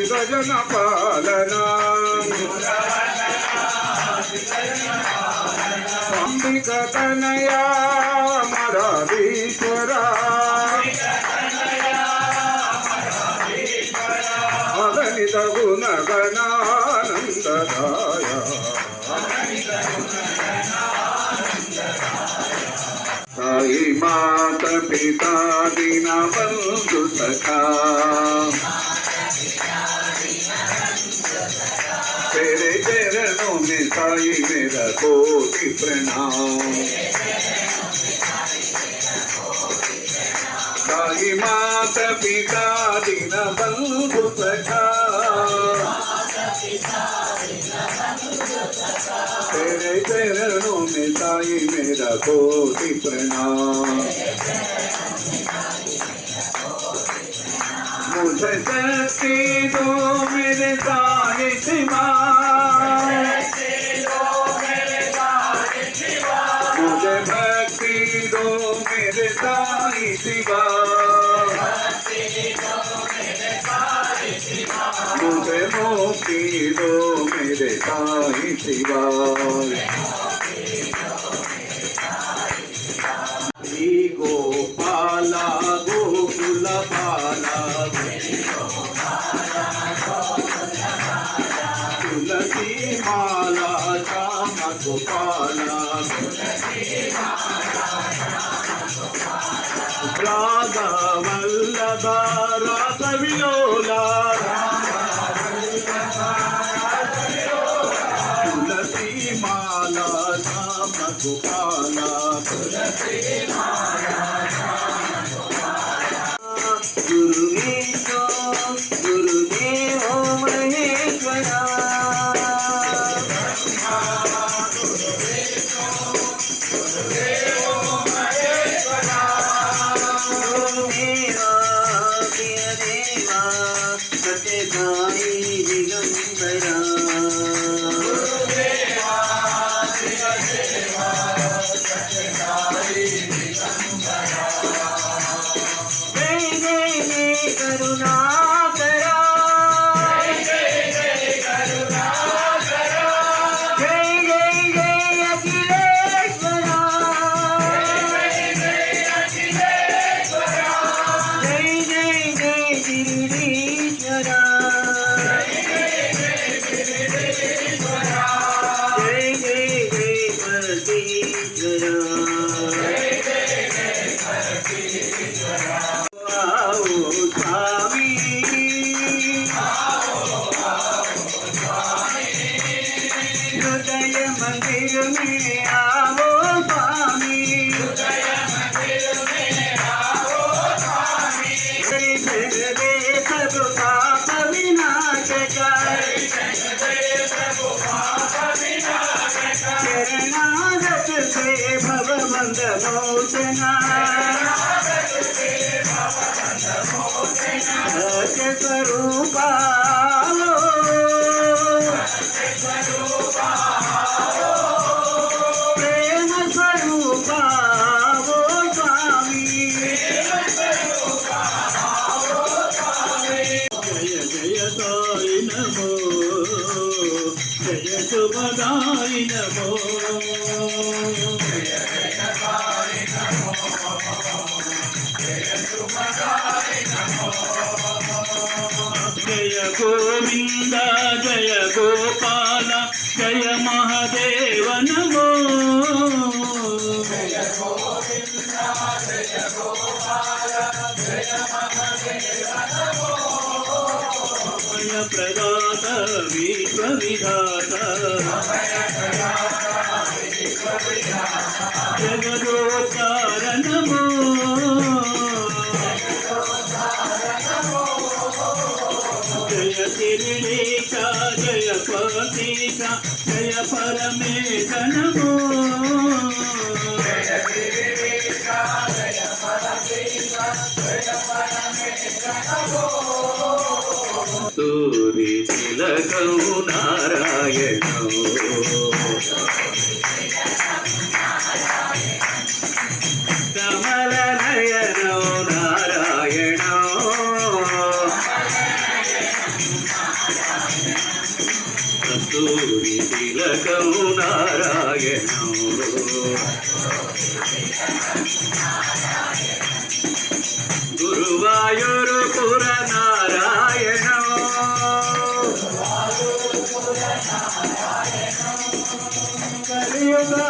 విభజన పాలన అంబిక తనయా మరాధీశ్వరా అగణిత గుణ గణానందదాయ సాయి మాత పితా దీన బంధు సఖా. चरणों में साई मेरा कोटि प्रणाम साई माता पिता दीन बंधु सखा तेरे चरणों में साई मेरा कोटि प्रणाम मुझे शक्ति दो मेरे साई शिवा मेरे साई शिवा मुझे मुक्ति दो मेरे साई शिवा created जय करुणाकरा స్వరూపాలో ప్రేమ స్వరూపావో స్వామి జయ జయ సాయి నమో జయ శుభదాయి నమో జయ జయ సాయి నమో జయ గోవింద జయ గోపాల జయ మహదేవ నమో. జయ ప్రదాత విశ్వవిధాత జగదోతార శిరిడీక జయ కోటీక జయ పరమేశ నమో సూరి తిలకౌ నారాయణ కలియుగా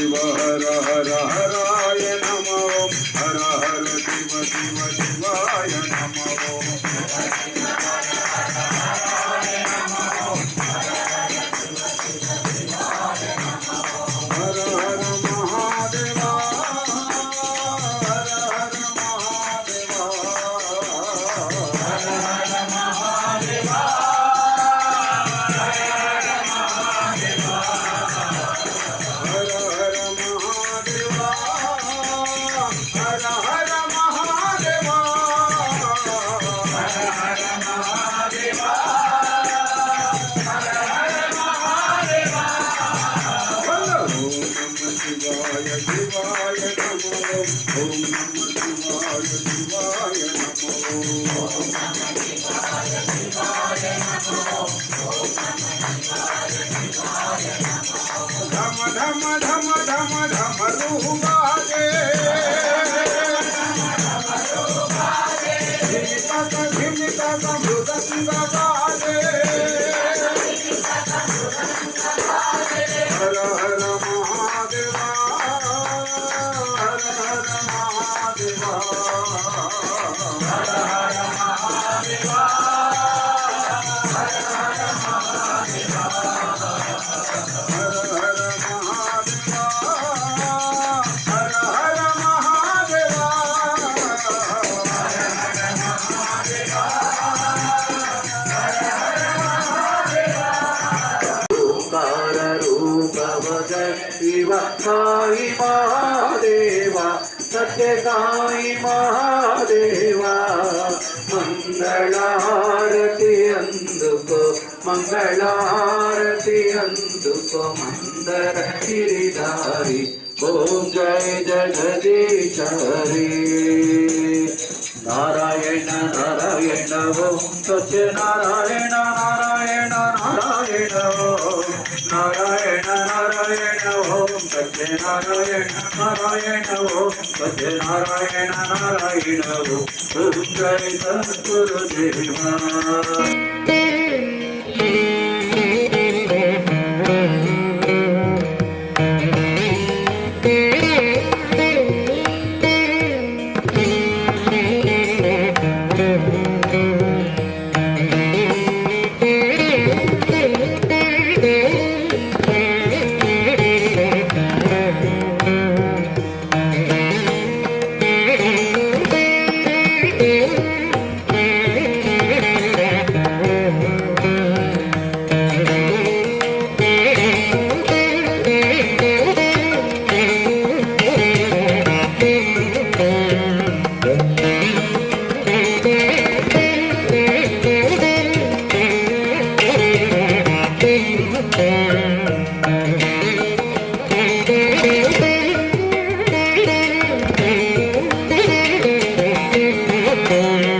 शिवहरा Madame, Madame. మంగళారతి అందుకో మందర గిరిధారి. ఓం జయ జగదీశారి నారాయణ నారాయణ ఓం సత్య నారాయణ నారాయణ నారాయణ. నారాయణ నారాయణ ఓం సత్య నారాయణ నారాయణ ఓం సత్య నారాయణ నారాయణ ఓం. జయ దేవ Oh.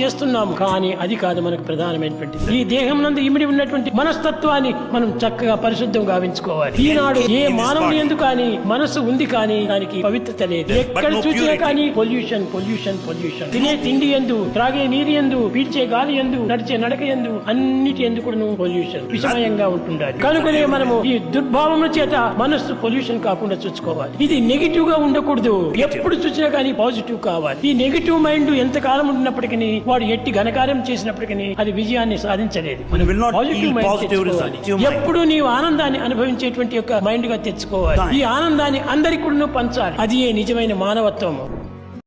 చేస్తున్నాము కానీ అది కాదు మనకు ప్రధానమైనటువంటి ఈ దేహం నందు ఇమిడి ఉన్నటువంటి మనస్తత్వాన్ని మనం చక్కగా పరిశుద్ధం గావించుకోవాలి. ఈనాడు ఏ మానవుని ఎందు కానీ మనసు ఉంది కానీ దానికి పవిత్రత లేదు. ఎక్కడ చూసినా. కానీ పొల్యూషన్ పొల్యూషన్ పొల్యూషన్. తినే తిండి ఎందు త్రాగే నీరు ఎందు పీల్చే గాలి ఎందు నడిచే నడక ఎందు అన్నిటి ఎందు కూడా పొల్యూషన్ విషమయంగా ఉంటుండాలి. కనుకనే మనము ఈ దుర్భావముల చేత మనస్సు పొల్యూషన్ కాకుండా చూసుకోవాలి. ఇది నెగిటివ్గా ఉండకూడదు. ఎప్పుడు చూసినా కానీ పాజిటివ్ కావాలి. ఈ నెగిటివ్ మైండ్ ఎంత కాలం ఉండినప్పటికీ వాడు ఎట్టి ఘనకార్యం చేసినప్పటికీ అది విజయాన్ని సాధించలేదు. ఎప్పుడు నీవు ఆనందాన్ని అనుభవించేటువంటి యొక్క మైండ్గా తెచ్చుకోవాలి. ఈ ఆనందాన్ని అందరికీ పంచాలి. అది ఏ నిజమైన మానవత్వము.